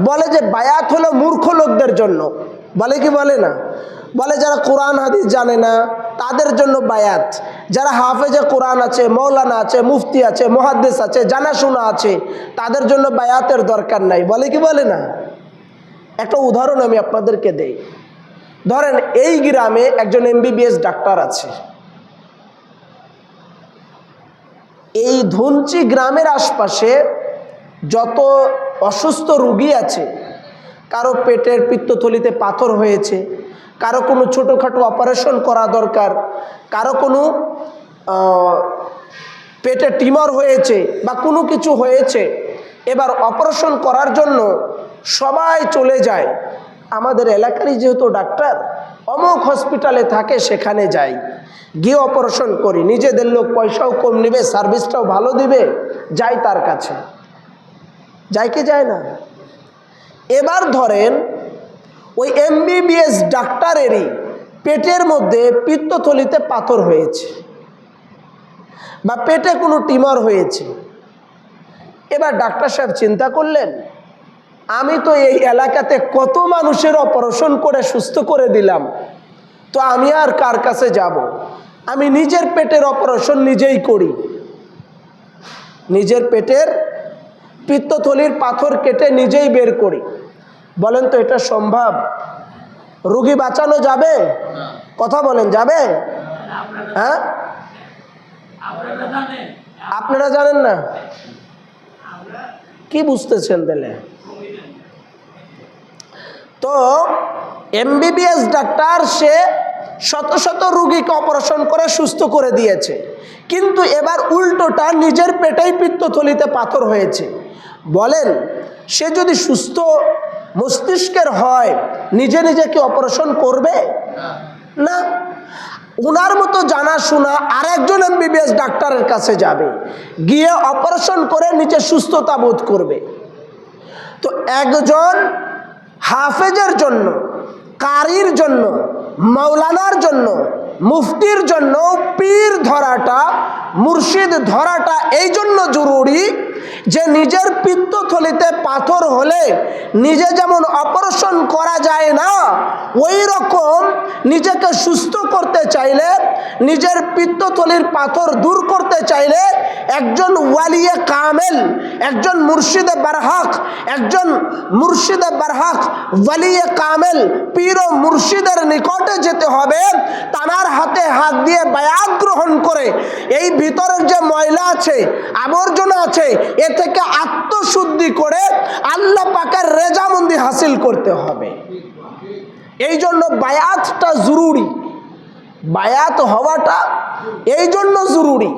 বলে যে বায়াত হলো মূর্খ লোকদের জন্য। বলে কি বলে না? বলে যারা কোরআন, হাদিস জানে না, তাদের জন্য বায়াত। যারা হাফেজে কোরআন আছে, মৌলানা আছে, মুফতি আছে মহাদ্দেশ আছে, জানাশোনা আছে, তাদের জন্য বায়াতের দরকার নাই। বলে কি বলে না? একটা উদাহরণ আমি আপনাদেরকে দেই। ধরেন এই গ্রামে একজন এমবিবিএস ডাক্তার আছে। এই ধুনচি গ্রামের আশপাশে যত অসুস্থ রুগী আছে। কারও পেটের পিত্তথলিতে পাথর হয়েছে। কারও কোনো ছোটোখাটো অপারেশন করা দরকার। কারও কোনো পেটে টিমার হয়েছে বা কোনো কিছু হয়েছে। এবার অপারেশন করার জন্য সবাই চলে যায়। আমাদের এলাকারই যেহেতু ডাক্তার, অমুক হসপিটালে থাকে, সেখানে যাই। গিয়ে অপারেশন করি। নিজেদের লোক পয়সাও কম নেবে সার্ভিসটাও ভালো দিবে, যাই তার কাছে। যায় কি যায় না? এবার ধরেন, ওই এমবিবিএস ডাক্তারেরই পেটের মধ্যে পিত্তথলিতে পাথর হয়েছে বা পেটে কোনো টিমার হয়েছে। এবার ডাক্তার সাহেব চিন্তা করলেন, আমি তো এই এলাকাতে কত মানুষের অপারেশন করে সুস্থ করে দিলাম, তো আমি আর কার কাছে যাব? আমি নিজের পেটের অপারেশন নিজেই করি। নিজের পেটের পিত্তথলির পাথর কেটে নিজেই বের করি। বলেন তো এটা সম্ভব? রুগী বাঁচানো যাবে? কথা বলেন, যাবে? হ্যাঁ? আপনারা জানেন না? কি বুঝতেছেন তাহলে? তো এমবিবিএস ডাক্তার সে শত শত রুগীকে অপারেশন করে সুস্থ করে দিয়েছে। কিন্তু এবার উল্টোটা নিজের পেটেই পিত্তথলিতে পাথর হয়েছে। বলেন, সে যদি সুস্থ মস্তিষ্কের হয়, নিজে নিজে কি অপারেশন করবে? না। ওনার মতো জানাশোনা আরেকজন এমবিবিএস ডাক্তারের কাছে যাবে, গিয়ে অপারেশন করে নিচে সুস্থতা বোধ করবে। তো একজন হাফেজের জন্য, কারির জন্য মৌলানার জন্য, মুফতির জন্য পীর ধরাটা মুর্শিদ ধরাটা এই জন্য জরুরি যে নিজের পিত্তথলিতে পাথর হলে নিজে যেমন অপারেশন করা যায় না, ওই রকম নিজেকে সুস্থ করতে নিজের পিত্তথলির পাথর দূর করতে চাইলে একজন ওয়ালিয়ে কামেল, একজন মুর্শিদে বারহাক, একজন মুর্শিদে বারহাক ওয়ালিয়ে কামেল, পীর ও মুর্শিদের নিকটে যেতে হবে। তানার হাতে হাত দিয়ে বায়াত গ্রহণ করে এই ভিতরের যে ময়লা আছে, আবর্জনা আছে, এ থেকে আত্মশুদ্ধি করে আল্লাহ পাকের রেজামন্দি হাসিল করতে হবে। এই জন্য বায়াতটা জরুরি। বায়াত হওয়াটা এই জন্য জরুরি।